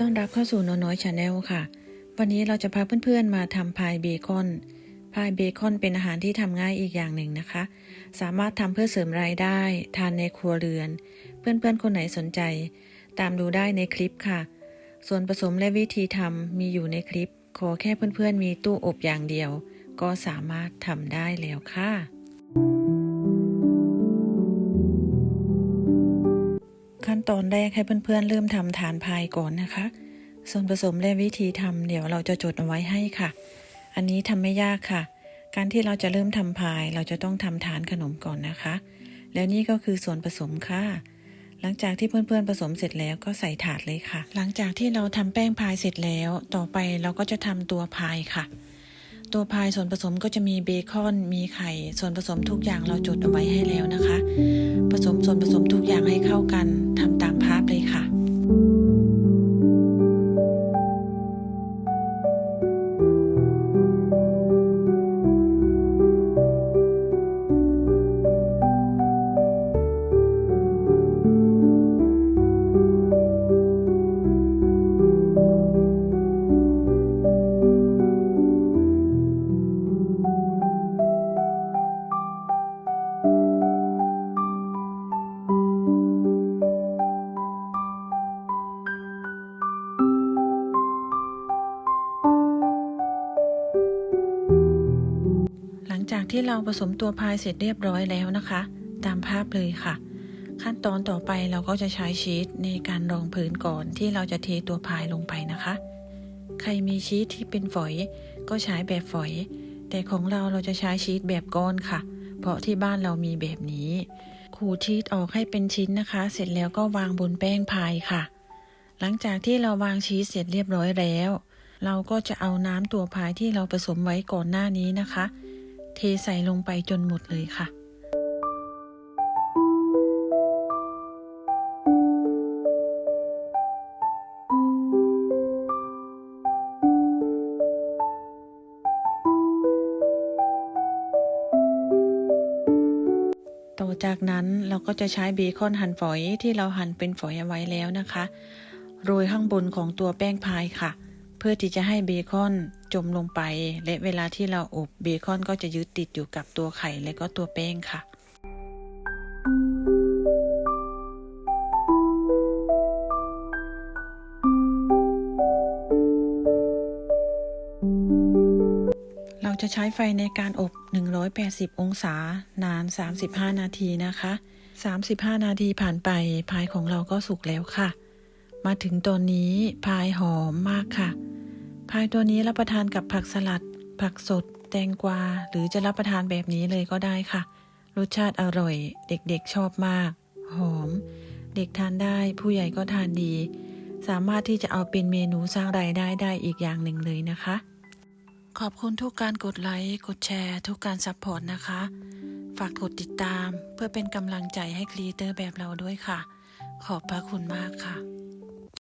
ต้อนรับเข้าสู่น้อน้อยชาแนลค่ะ วันนี้เราจะพาเพื่อนๆมาทำพายเบคอน พายเบคอนเป็นอาหารที่ทำง่ายอีกอย่างหนึ่งนะคะ สามารถทำเพื่อเสริมรายได้ ทานในครัวเรือน เพื่อนๆ คนไหนสนใจ ตามดูได้ในคลิปค่ะ ส่วนผสมและวิธีทำมีอยู่ในคลิป ขอแค่เพื่อนๆ มีตู้อบอย่างเดียว ก็สามารถทำได้แล้วค่ะ ขั้นตอนแรกให้เพื่อนๆเริ่มทำฐานพายก่อนนะคะ ส่วนผสมและวิธีทำเดี๋ยวเราจะจดเอาไว้ให้ค่ะ อันนี้ทำไม่ยากค่ะ การที่เราจะเริ่มทำพาย เราจะต้องทำฐานขนมก่อนนะคะ แล้วนี่ก็คือส่วนผสมค่ะ หลังจากที่เพื่อนๆผสมเสร็จแล้วก็ใส่ถาดเลยค่ะ หลังจากที่เราทำแป้งพายเสร็จแล้ว ต่อไปเราก็จะทำตัวพายค่ะ ตัวพายส่วนผสมก็จะมีเบคอน มีไข่ ส่วนผสมทุกอย่างเราจดเอาไว้ให้แล้วนะคะ ผสมส่วนผสมทุกอย่างให้เข้ากันทำตามภาพเลยค่ะ จากที่เราผสมตัวพายเสร็จเรียบร้อยแล้วนะคะ ตามภาพเลยค่ะ ขั้นตอนต่อไปเราก็จะใช้ชีสในการรองพื้นก่อนที่เราจะเทตัวพายลงไปนะคะ ใครมีชีสที่เป็นฝอย ก็ใช้แบบฝอย แต่ของเราเราจะใช้ชีสแบบก้อนค่ะ เพราะที่บ้านเรามีแบบนี้ ขูดชีสออกให้เป็นชิ้นนะคะ เสร็จแล้วก็วางบนแป้งพายค่ะ หลังจากที่เราวางชีสเสร็จเรียบร้อยแล้ว เราก็จะเอาน้ำตัวพายที่เราผสมไว้ก่อนหน้านี้นะคะ เทใส่ลงไปจนหมดเลยค่ะ ต่อจากนั้นเราก็จะใช้เบคอนหั่นฝอยที่เราหั่นเป็นฝอยเอาไว้แล้วนะคะ โรยข้างบนของตัวแป้งพายค่ะ เพื่อที่จะให้เบคอนจมลงไป และเวลาที่เราอบเบคอนก็จะยึดติดอยู่กับตัวไข่และก็ตัวแป้งค่ะเราจะใช้ไฟในการอบ 180 องศา นาน 35 นาทีนะคะ 35 นาทีผ่านไป พายของเราก็สุกแล้วค่ะ มาถึงตอนนี้พายหอมมากค่ะ พายตัวนี้รับประทานกับผักสลัด ผักสด แตงกวา หรือจะรับประทานแบบนี้เลยก็ได้ค่ะ รสชาติอร่อย เด็กๆชอบมาก หอม เด็กทานได้ผู้ใหญ่ก็ทานดี สามารถที่จะเอาเป็นเมนูสร้างรายได้ได้อีกอย่างหนึ่งเลยนะคะ ขอบคุณทุกการกดไลค์ กดแชร์ ทุกการซัพพอร์ตนะคะ ฝากกดติดตามเพื่อเป็นกำลังใจให้ครีเอเตอร์แบบเราด้วยค่ะ ขอบพระคุณมากค่ะ